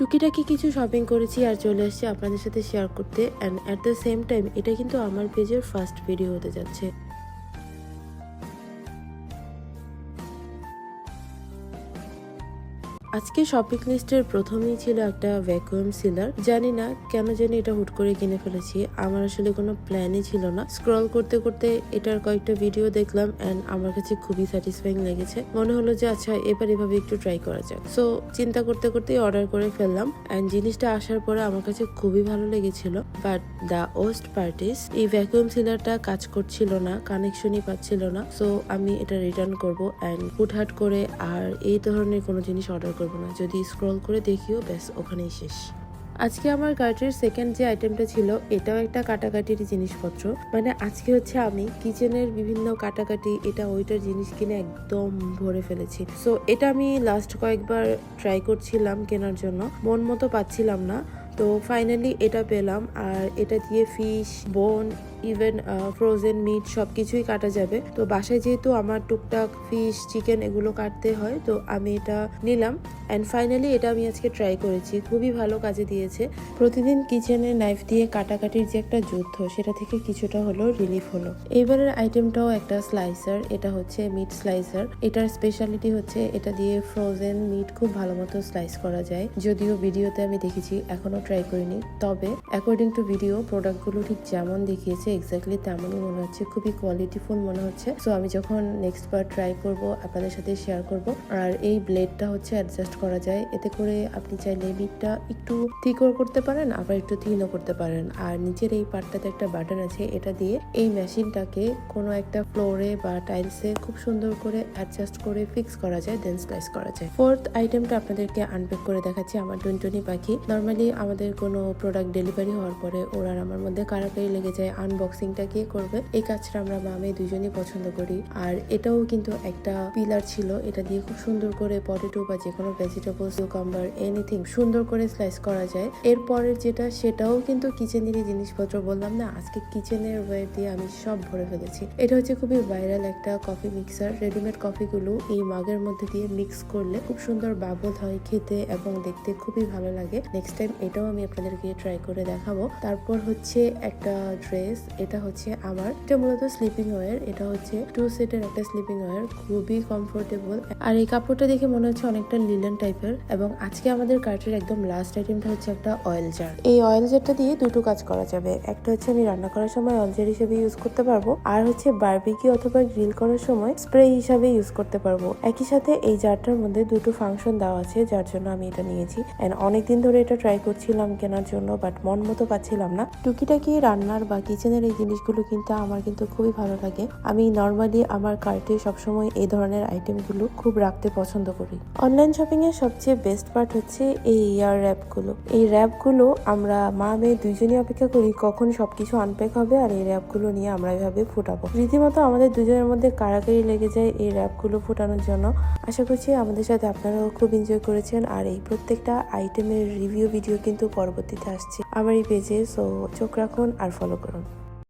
টুকিটাকি কিছু শপিং করেছি আর চলে এসেছি আপনাদের সাথে শেয়ার করতে। And at the same time এটা কিন্তু আমার পেজের ফার্স্ট ভিডিও হতে যাচ্ছে। আজকে শপিং লিস্টের প্রথমেই ছিল একটা ভ্যাকুয়াম সিলার জানি না কেন জানি এটা হুট করে কিনে ফেলেছি। আমার আসলে কোনো প্ল্যানই ছিল না। স্ক্রল করতে করতে এটার কয়েকটা ভিডিও দেখলাম অ্যান্ড আমার কাছে খুবই স্যাটিসফাইং লেগেছে। মনে হলো যে আচ্ছা এবার এভাবে একটু ট্রাই করা যাক। সো চিন্তা করতে করতেই অর্ডার করে ফেললাম অ্যান্ড জিনিসটা আসার পরে আমার কাছে খুবই ভালো লেগেছিল। But the worst part is এই ভ্যাকুয়াম সিলারটা কাজ করছিল না কানেকশনই পাচ্ছিল না। সো আমি এটা রিটার্ন করব অ্যান্ড হুটহাট করে আর এই ধরনের কোনো জিনিস অর্ডার করব না। যদি স্ক্রল করে দেখিও, ব্যাস, ওখানেই শেষ। আজকে আমার কার্টের সেকেন্ড যে আইটেমটা ছিল, এটাও একটা কাটাকাটির জিনিসপত্র। মানে আজকে হচ্ছে আমি কিচেনের বিভিন্ন কাটাকাটি, এটা ওইটার জিনিস কিনে একদম ভরে ফেলেছি। সো এটা আমি লাস্ট কয়েকবার ট্রাই করছিলাম কেনার জন্য। মন মতো পাচ্ছিলাম না। তো ফাইনালি এটা পেলাম, আর এটা দিয়ে ফিশ বোন ইভেন ফ্রোজেন মিট সব কিছুই কাটা যাবে। তো বাসায় যেহেতু আমার টুকটাক ফিশ চিকেন এগুলো কাটতে হয়, তো আমি এটা নিলাম। অ্যান্ড ফাইনালি এটা আমি আজকে ট্রাই করেছি। খুবই ভালো কাজে দিয়েছে। প্রতিদিন কিচেনে নাইফ দিয়ে কাটাকাটির যে একটা যুদ্ধ, সেটা থেকে কিছুটা হলো রিলিফ হলো। এইবারের আইটেমটাও একটা স্লাইসার এটা হচ্ছে মিট স্লাইসার এটার স্পেশালিটি হচ্ছে এটা দিয়ে ফ্রোজেন মিট খুব ভালো মতো স্লাইস করা যায়। যদিও ভিডিওতে আমি দেখেছি, এখনও ট্রাই করিনি। তবে অ্যাকর্ডিং টু ভিডিও প্রোডাক্টগুলো ঠিক যেমন দেখিয়েছে এক্স্যাক্টলি তেমনই মনে হচ্ছে, খুবই কোয়ালিটিফুল মনে হচ্ছে। সো আমি যখন নেক্সট বার ট্রাই করব, আপনাদের সাথে শেয়ার করব। আর এই ব্লেডটা হচ্ছে অ্যাডজাস্ট করা যায়। এতে করে আপনি চাইলে মিটটা একটু থিকও করতে পারেন, আবার একটু থিনও করতে পারেন। আর নিচের এই পার্টটাতে একটা বাটন আছে, এটা দিয়ে এই মেশিনটাকে কোনো একটা ফ্লোরে বা টাইলসে খুব সুন্দর করে অ্যাডজাস্ট করে ফিক্স করা যায় দেন স্লাইস করা যায়। ফোর্থ আইটেমটা আপনাদেরকে আনপ্যাক করে দেখাচ্ছি আমার টুনটুনি পাখি। নর্মালি আমাদের কোনো প্রোডাক্ট ডেলিভারি হওয়ার পরে ওরা আমার মধ্যে কারাকারি লেগে যায় আনবক্সিংটা কে করবে? এই কাজটা আমরা মামে দুজনেই পছন্দ করি। আর এটাও কিন্তু একটা পিলার ছিল, এটা দিয়ে খুব সুন্দর করে পটেটো বা যে কোনো ভেজিটেবলস কুকাম্বার এনিথিং সুন্দর করে স্লাইস করা যায়। এরপরের যেটা, সেটাও কিন্তু কিচেনেরই জিনিসপত্র বললাম না, আজকে কিচেনের ওয়ে দিয়ে আমি সব ভরে ফেলেছি। এটা হচ্ছে খুবই ভাইরাল একটা কফি মিক্সার রেডিমেড কফিগুলো এই মাগের মধ্যে দিয়ে মিক্স করলে খুব সুন্দর বাবল হয় খেতে এবং দেখতে খুবই ভালো লাগে। নেক্সট টাইম এটাও আমি আপনাদেরকে ট্রাই করে দেখাবো। তারপর হচ্ছে একটা ড্রেস এটা হচ্ছে আমার। এটা মূলত স্লিপিং ওয়ার এটা হচ্ছে টু সেটের একটা স্লিপিং ওয়ার খুবই কমফোর্টেবল আর এই কাপড়টা দেখে মনে হচ্ছে অনেকটা লিলেন টাইপের এবং আজকে আমাদের কার্টের একদম লাস্ট আইটেমটা হচ্ছে একটা অয়েল জার এই অয়েল জারটা দিয়ে দুটো কাজ করা যাবে। একটা হচ্ছে আমি রান্না করার সময় অয়েল জার হিসেবে ইউজ করতে পারব, আর হচ্ছে বারবিকি অথবা গ্রিল করার সময় স্প্রে হিসাবে ইউজ করতে পারব। একই সাথে এই জারটার মধ্যে দুটো ফাংশন দেওয়া আছে, যার জন্য আমি এটা নিয়েছি। এন্ড অনেকদিন ধরে এটা ট্রাই করছিলাম কেনার জন্য বাট মন মতো পাচ্ছিলাম না। টুকিটাকি রান্নার বা কিচেনের এই জিনিসগুলো কিন্তু আমার কিন্তু খুবই ভালো লাগে। আমি নর্মালি আমার কার্টে সবসময় এই ধরনের আইটেমগুলো খুব রাখতে পছন্দ করি। অনলাইন শপিং এর সবচেয়ে বেস্ট পার্ট হচ্ছে এই ইয়ার র্যাপগুলো। এই র্যাপগুলো আমরা মা মেয়ে দুইজনই অপেক্ষা করি কখন সবকিছু আনপ্যাক হবে আর এই র্যাপগুলো নিয়ে আমরা এভাবে ফোটাবো। রীতিমতো আমাদের দুজনের মধ্যে কারাকারি লেগে যায় এই র্যাপগুলো ফোটানোর জন্য। আশা করছি আমাদের সাথে আপনারাও খুব এনজয় করেছেন আর এই প্রত্যেকটা আইটেমের রিভিউ ভিডিও কিন্তু পরবর্তীতে আসছে আমার এই পেজে সো চোখ রাখুন আর ফলো করুন।